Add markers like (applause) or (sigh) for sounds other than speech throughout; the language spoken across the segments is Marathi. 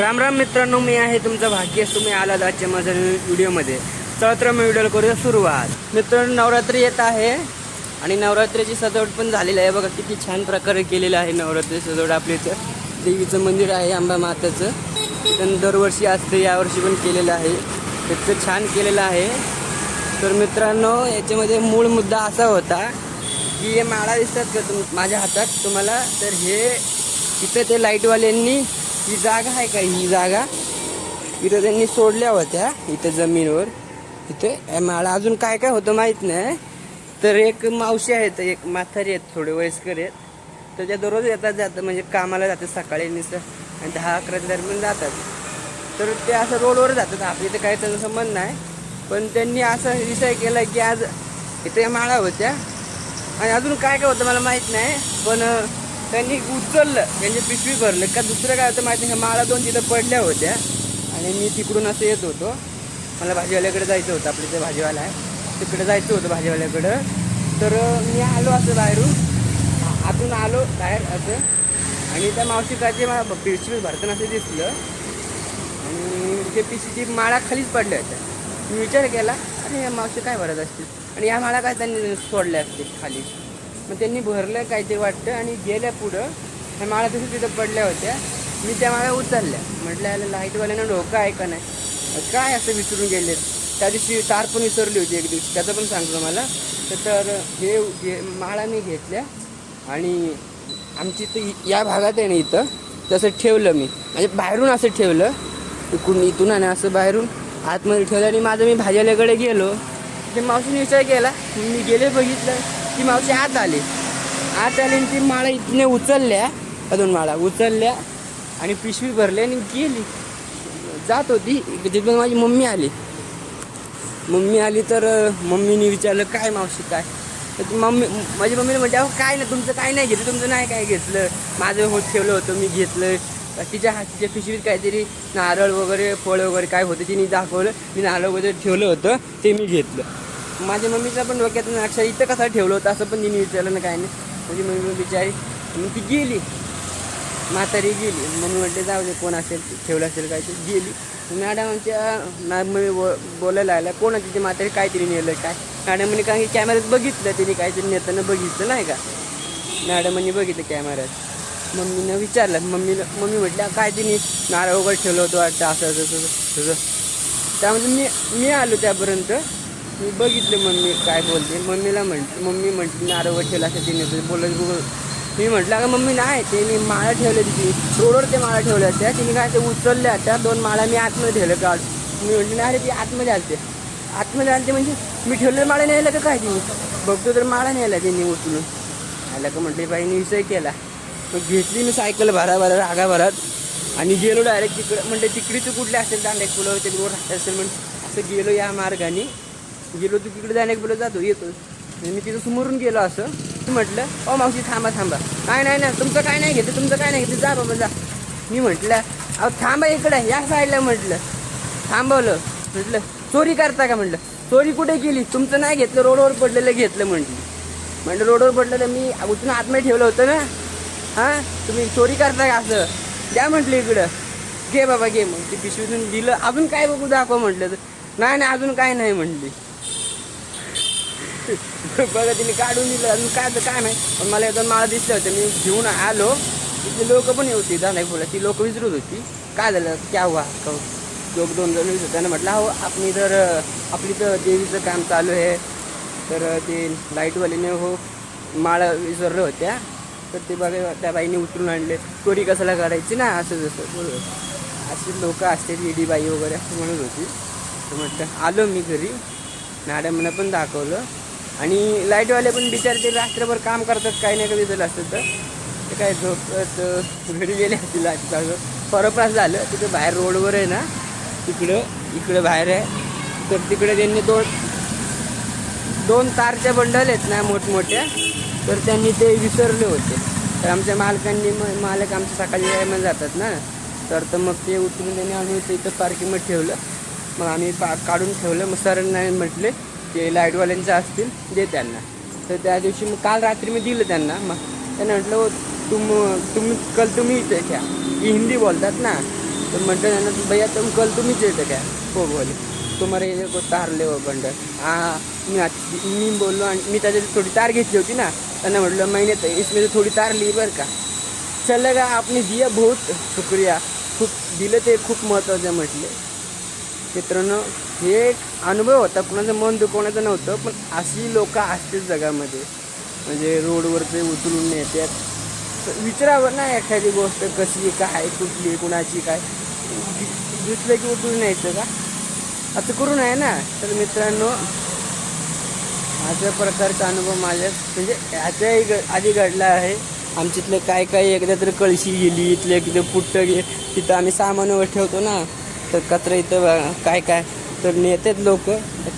राम राम मित्रांनो मी आहे तुमचं भाग्य. तुम्ही आलात आजच्या माझ्या व्हिडिओमध्ये. चला तर मी व्हिडिओ करूया सुरुवात. मित्रांनो नवरात्री येत आहे आणि नवरात्रीची सजावट पण झालेली आहे. बघा किती छान प्रकारे केलेलं आहे नवरात्री सजावट आपल्या इथं. देवीचं मंदिर आहे आंबा माताचं. पण दरवर्षी असते यावर्षी पण केलेलं आहे. इतकं छान केलेलं आहे. तर मित्रांनो याच्यामध्ये मूळ मुद्दा असा होता की हे माळा दिसतात का तुम माझ्या हातात? तुम्हाला? तर हे इथं ते लाईटवाल्यांनी ही जागा आहे का? ही जागा इथं त्यांनी सोडल्या होत्या इथं जमीनवर. इथे मला माळा अजून काय काय होतं माहीत नाही. तर एक मावशी आहेत एक माथारी आहेत थोडे वयस्कर आहेत. तर त्या दररोज येतात जातं म्हणजे कामाला जातात सकाळी निस आणि दहा अकराच्या दरम्यान जातात. तर ते असं रोडवर जातात आपल्या इथं काही त्यांचा संबंध नाही. पण त्यांनी असं विषय केला की आज इथे या माळा होत्या. आणि अजून काय काय होतं मला माहीत नाही पण त्यांनी उचललं. म्हणजे पिशवी भरलं. का दुसरं काय होतं माहिती नाही. ह्या माळा दोन तिथं पडल्या होत्या. आणि मी तिकडून असं येत होतो. मला भाजीवाल्याकडे जायचं होतं. आपलं इथे भाजीवाला आहे तिकडे जायचं होतं भाजीवाल्याकडं. तर मी आलो असं बाहेरून. आतून आलो बाहेर असं. आणि त्या मावशीकाचे मला पिशवी भरताना असं दिसलं. आणि ते पिशी ती माळा खालीच पडल्या होत्या. मी विचार केला अरे या मावशी काय भरत असतील? आणि या माळा काय त्यांनी सोडल्या असतील खाली? मग त्यांनी भरलं काय ते वाटतं आणि गेल्या पुढं ह्या माळा तसं तिथं पडल्या होत्या. मी त्या माळ्या उचलल्या. म्हटलं याला लाईटवाल्यानं डोकं आहे का नाही? काय असं विसरून गेले? त्या दिवशी तार पण विसरली होती एक दिवशी. त्याचं पण सांगतो मला तर- तर हे हे माळा मी घेतल्या आणि आमची इथं या भागात आहे ना इथं तसं ठेवलं मी. म्हणजे बाहेरून असं ठेवलं. इकडून इथून आणि असं बाहेरून आतमध्ये ठेवलं आणि माझं मी भाज्याल्याकडे गेलो. ते मावशीने विचार केला. मी गेले बघितलं. ती मावशी आत आली. आत आली आणि ती माळा इथने उचलल्या अजून माळा उचलल्या आणि पिशवी भरली आणि गेली. जात होती. तिथून माझी मम्मी आली. मम्मी आली तर मम्मीने विचारलं काय मावशी काय? तर ती मम्मी माझी मम्मीने म्हणजे अहो काय नाही तुमचं काय नाही घेतलं तुमचं नाही काय घेतलं. माझं होत ठेवलं होतं मी घेतलं. तिच्या हातीच्या पिशवीत काहीतरी नारळ वगैरे फळ वगैरे काय होतं तिने दाखवलं. मी नारळ वगैरे ठेवलं होतं ते मी घेतलं. माझ्या मम्मीचं पण डोक्यात अक्षर इथं कसं ठेवलं होतं असं पण तिने विचारलं ना काय नाही. माझी मम्मी बिचारी मग ती गेली. म्हातारी गेली. मम्मी म्हटले जाऊ दे कोण असेल ठेवलं असेल काय ते. गेली. मॅडमच्या मॅडम बोलायला आल्या कोण ती तिथे म्हातारी? काहीतरी नेलं काय? मॅडमने काय कॅमेऱ्यात बघितलं तिने काहीतरी नेताना बघितलं नाही का? मॅडमनी बघितलं कॅमेऱ्यात मम्मीनं विचारलं मम्मीला मम्मी म्हटल्या काय तिने नारळ वगैरे ठेवलं होतं वाटतं असं असं असं तसं त्यामध्ये मी मी आलो त्यापर्यंत. मी बघितलं मम्मी काय बोलते. मम्मीला म्हण मम्मी म्हटली नारळ वगैरे असं तिने बोलत बोलत मी म्हटलं का मम्मी नाही ते मी माळा ठेवल्या तिथे. रोडवर ते माळा ठेवल्या त्या तिने काय ते उचलल्या त्या दोन माळा मी आतमध्ये ठेवलं का मी म्हटलं नाही अरे ती आतमध्ये आलते. आतमध्ये आलते म्हणजे मी ठेवलेलं माळा न्यायला का काय तिने? बघतो तर माळा न्यायला तिने उचलून. आला का म्हटली बाईने विषय केला. मग घेतली मी सायकल भरा भरा रागा भरात आणि गेलो डायरेक्ट तिकडं. म्हणजे तिकडे कुठले असेल? दांडेक पुलावर ते रोड असेल म्हणजे असं गेलो या मार्गाने. गेलो तू तिकडे जाण्याक बोलत जातो येतो आणि मी तिथं समोरून गेलो असं. म्हटलं ओ मावशी थांबा थांबा. काय नाही ना तुमचं काय नाही घेतलं तुमचं काय नाही घेतलं जा बाबा जा. मी म्हटलं अहो थांबा इकडं या साईडला म्हटलं. थांबवलं. म्हटलं चोरी करता का? म्हटलं. चोरी कुठे केली? तुमचं नाही घेतलं रोडवर पडलेलं घेतलं म्हटलं. म्हटलं रोडवर पडलेलं मी उठून आतमध्ये ठेवलं होतं ना. हां? तुम्ही चोरी करता का असं? द्या म्हटलं इकडं. घे बाबा घे मग. ती पिशवीतून दिलं. अजून काय बघू दाखव म्हटलं. तर नाही नाही अजून काय नाही म्हटली. (laughs) बघा तिने काढून दिलं अजून काय तर काय नाही. पण मला एकदम मला दिसलं होतं. मी घेऊन आलो. तिथे लोक पण होती दादा फुला. ती लोक विचारत होती. काय झालं? क्या हुआ का लोक दोन जण विचारत त्यांना म्हटलं हो आपली तर आपली तर देवीचं काम चालू आहे. तर ते लाईटवालीने हो माळा विसरल्या होत्या. तर ते बघा त्या बाईने उतरून आणले. चोरी कशाला काढायची ना? असं जसं बोलत अशी लोक असते ईडी बाई वगैरे असं म्हणत होती. तर म्हटलं आलो मी घरी. मॅडमनं पण दाखवलं. आणि लाईटवाले पण बिचारे ते रात्रभर काम करतात काही नाही कधी दिलं असतं तर. ते काय झोपत घरी गेले असतील जागं परप्रास झालं तिथं बाहेर रोडवर आहे ना तिकडं इकडं बाहेर आहे. तर तिकडे त्यांनी दोन दोन तारच्या बंडल आहेत ना मोठमोठ्या तर त्यांनी ते विसरले होते. तर आमच्या मालकांनी मग मालक आमच्या सकाळी यायला जातात ना. तर तर मग ते उचलून त्यांनी आम्ही ते इथं पार्किंगमध्ये ठेवलं. मग आम्ही पा काढून ठेवलं. मग सरांना म्हटले ते लाईटवाल्यांचं असतील दे त्यांना. तर त्या दिवशी मग काल रात्री मी दिलं त्यांना. मग त्यांना म्हटलं हो, तुम तुम्ही कल तुम्ही इथे घ्या. हिंदी बोलतात ना. तर म्हटलं त्यांना भैया तुम कल तुम्हीच येतं घ्या. हो बोले तुम्हाला हे गोष्ट तार हो बंडल. हां मी आत- मी बोललो आणि मी त्याच्यात थोडी तार घेतली होती ना. त्यांना म्हटलं महिन्यात इसमें थोडी तार ली बरं का. चला का आपने दिया बहुत शुक्रिया. खूप दिलं ते खूप महत्त्वाचं म्हटले. मित्रांनो हे एक अनुभव होता. कुणाचं मन दुखवण्याचं नव्हतं पण अशी लोक असतील जगामध्ये. म्हणजे रोडवरचे उचलून नेतात विचारावं ना एखादी गोष्ट कशी काय कुठली कुणाची काय. दिसलं की उचलून न्यायचं का? असं करून आहे ना. तर मित्रांनो अशा प्रकारचा अनुभव माझ्या म्हणजे ह्याच्याही आधी घडला आहे. आमच्यातलं काय काय एकदा तर कळशी गेली इथलं तिथं पुट्ट गे तिथं आम्ही सामान ठेवतो ना. तर कचरा इथं काय काय तर नेतात लोक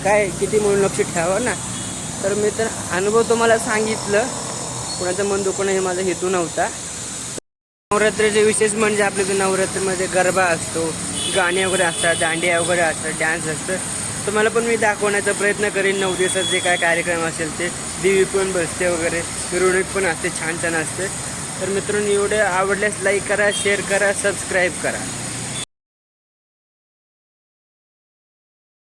काय किती म्हणून लक्ष ठेवा ना? तर मी तर अनुभव तुम्हाला सांगितलं. कोणाचं मन दुखणं हे माझा हेतू नव्हता. नवरात्रीचे विशेष म्हणजे आपल्या इथे नवरात्रीमध्ये गरबा असतो गाणी वगैरे असतात दांडिया वगैरे असतात डान्स असतं. तुम्हाला पण मी दाखवण्याचा प्रयत्न करेन. नऊ दिवसात जे काय कार्यक्रम असेल ते देवी पण बसते वगैरे मिरवणूक पण असते छान छान असते. तर मित्रांनो एवढे आवडल्यास लाईक करा शेअर करा सबस्क्राईब करा.